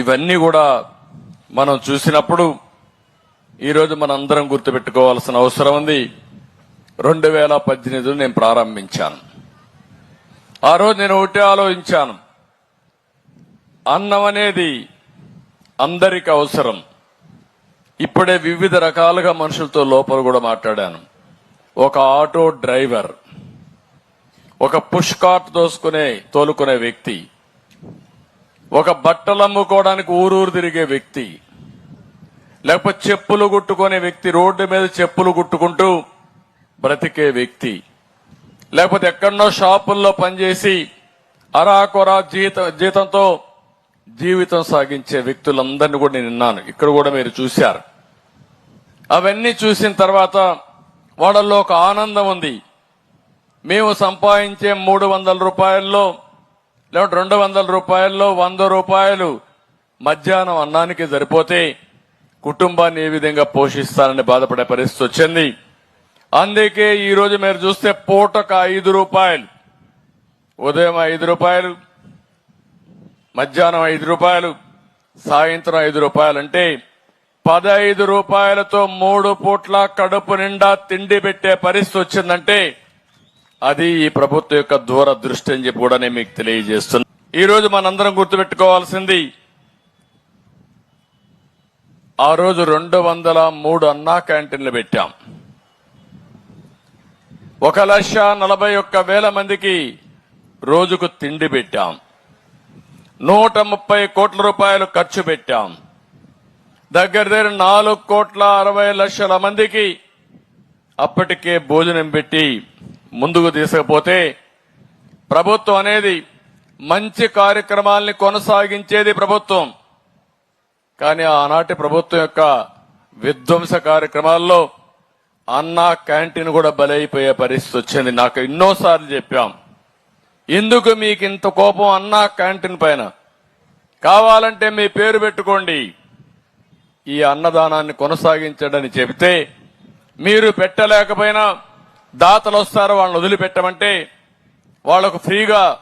ఇవన్నీ కూడా మనం చూసినప్పుడు ఈరోజు మన అందరం గుర్తుపెట్టుకోవాల్సిన అవసరం ఉంది. రెండు వేల పద్దెనిమిదిలో నేను ప్రారంభించాను. ఆ రోజు నేను ఒకటే ఆలోచించాను. అన్నం అనేది అందరికి అవసరం. ఇప్పుడే వివిధ రకాలుగా మనుషులతో లోపల కూడా మాట్లాడాను. ఒక ఆటో డ్రైవర్ ఒక పుష్ కార్ట్ దోసుకునే తోలుకునే వ్యక్తి ఒక బట్టలు అమ్ముకోవడానికి ఊరూరు తిరిగే వ్యక్తి లేకపోతే చెప్పులు కుట్టుకునే వ్యక్తి రోడ్డు మీద చెప్పులు కుట్టుకుంటూ బ్రతికే వ్యక్తి లేకపోతే ఎక్కడో షాపుల్లో పనిచేసి అరాకొరా జీత జీతంతో జీవితం సాగించే వ్యక్తులందరినీ కూడా నేను విన్నాను. ఇక్కడ కూడా మీరు చూశారు. అవన్నీ చూసిన తర్వాత వాళ్ళల్లో ఒక ఆనందం ఉంది. మేము సంపాదించే మూడు వందల రూపాయల్లో లేకుంటే రెండు వందల రూపాయల్లో వంద రూపాయలు మధ్యాహ్నం అన్నానికి సరిపోతే కుటుంబాన్ని ఏ విధంగా పోషిస్తానని బాధపడే పరిస్థితి వచ్చింది. అందుకే ఈరోజు మీరు చూస్తే పూటకు ఐదు రూపాయలు ఉదయం ఐదు రూపాయలు మధ్యాహ్నం ఐదు రూపాయలు సాయంత్రం ఐదు రూపాయలు అంటే పదహైదు రూపాయలతో మూడు పూట్ల కడుపు నిండా తిండి పెట్టే పరిస్థితి వచ్చిందంటే అది ఈ ప్రభుత్వం యొక్క దూరదృష్టి అని చెప్పి కూడా నేను మీకు తెలియజేస్తున్నా. ఈ రోజు మనందరం గుర్తుపెట్టుకోవాల్సింది ఆ రోజు రెండు వందల మూడు అన్నా క్యాంటీన్లు పెట్టాం. ఒక లక్ష నలభై ఒక్క వేల మందికి రోజుకు తిండి పెట్టాం. నూట ముప్పై కోట్ల రూపాయలు ఖర్చు పెట్టాం. దగ్గర దగ్గర నాలుగు కోట్ల అరవై లక్షల మందికి అప్పటికే భోజనం పెట్టి ముందుకు తీసుకపోతే ప్రభుత్వం అనేది మంచి కార్యక్రమాల్ని కొనసాగించేది ప్రభుత్వం. కానీ ఆనాటి ప్రభుత్వం యొక్క విధ్వంస కార్యక్రమాల్లో అన్నా క్యాంటీన్ కూడా బలైపోయే పరిస్థితి వచ్చింది. నాకు ఎన్నోసార్లు చెప్పాం. ఎందుకు మీకు ఇంత కోపం అన్నా క్యాంటీన్ పైన? కావాలంటే మీ పేరు పెట్టుకోండి. ఈ అన్నదానాన్ని కొనసాగించడని చెబితే మీరు పెట్టలేకపోయినా దాతలు వస్తారు వాళ్ళని వదిలిపెట్టమంటే వాళ్ళకు ఫ్రీగా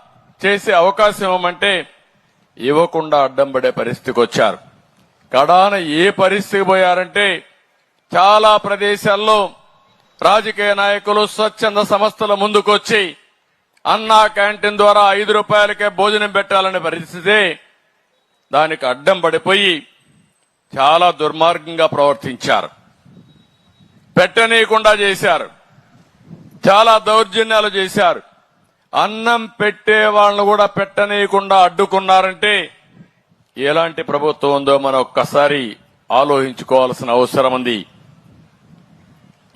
చేసే అవకాశం ఇవ్వమంటే ఇవ్వకుండా అడ్డం పడే పరిస్థితికి వచ్చారు. కడాన ఏ పరిస్థితికి పోయారంటే చాలా ప్రదేశాల్లో రాజకీయ నాయకులు స్వచ్ఛంద సంస్థల ముందుకొచ్చి అన్నా క్యాంటీన్ ద్వారా ఐదు రూపాయలకే భోజనం పెట్టాలనే పరిస్థితి దానికి అడ్డం పడిపోయి చాలా దుర్మార్గంగా ప్రవర్తించారు. పెట్టనీయకుండా చేశారు. చాలా దౌర్జన్యాలు చేశారు. అన్నం పెట్టే వాళ్ళను కూడా పెట్టనీయకుండా అడ్డుకున్నారంటే ఎలాంటి ప్రభుత్వం ఉందో మనం ఒక్కసారి ఆలోచించుకోవాల్సిన అవసరం ఉంది.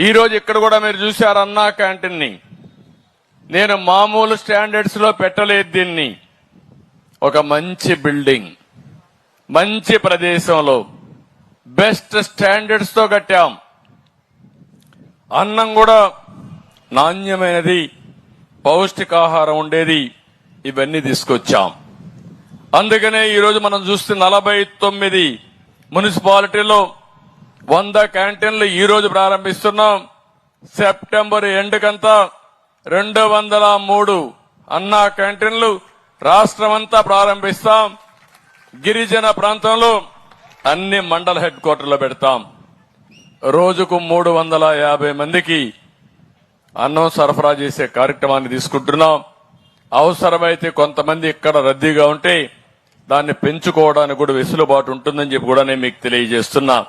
ఈరోజు ఇక్కడ కూడా మీరు చూశారు అన్నా క్యాంటీన్ని. నేను మామూలు స్టాండర్డ్స్లో పెట్టలేదు దీన్ని. ఒక మంచి బిల్డింగ్ మంచి ప్రదేశంలో బెస్ట్ స్టాండర్డ్స్తో కట్టాం. అన్నం కూడా నాణ్యమైనది పౌష్టికాహారం ఉండేది ఇవన్నీ తీసుకొచ్చాం. అందుకనే ఈరోజు మనం చూస్తే నలభై తొమ్మిది మున్సిపాలిటీలో వంద క్యాంటీన్లు ఈ రోజు ప్రారంభిస్తున్నాం. సెప్టెంబర్ ఎండ్ కంతా రెండు వందల మూడు అన్నా క్యాంటీన్లు రాష్ట్రమంతా ప్రారంభిస్తాం. గిరిజన ప్రాంతంలో అన్ని మండల హెడ్ క్వార్టర్లో పెడతాం. రోజుకు మూడు వందల యాభై మందికి అన్నం సరఫరా చేసే కార్యక్రమాన్ని తీసుకుంటున్నాం. అవసరమైతే కొంతమంది ఇక్కడ రద్దీగా ఉంటే దాన్ని పెంచుకోవడానికి కూడా వెసులుబాటు ఉంటుందని చెప్పి కూడా నేను మీకు తెలియజేస్తున్నా.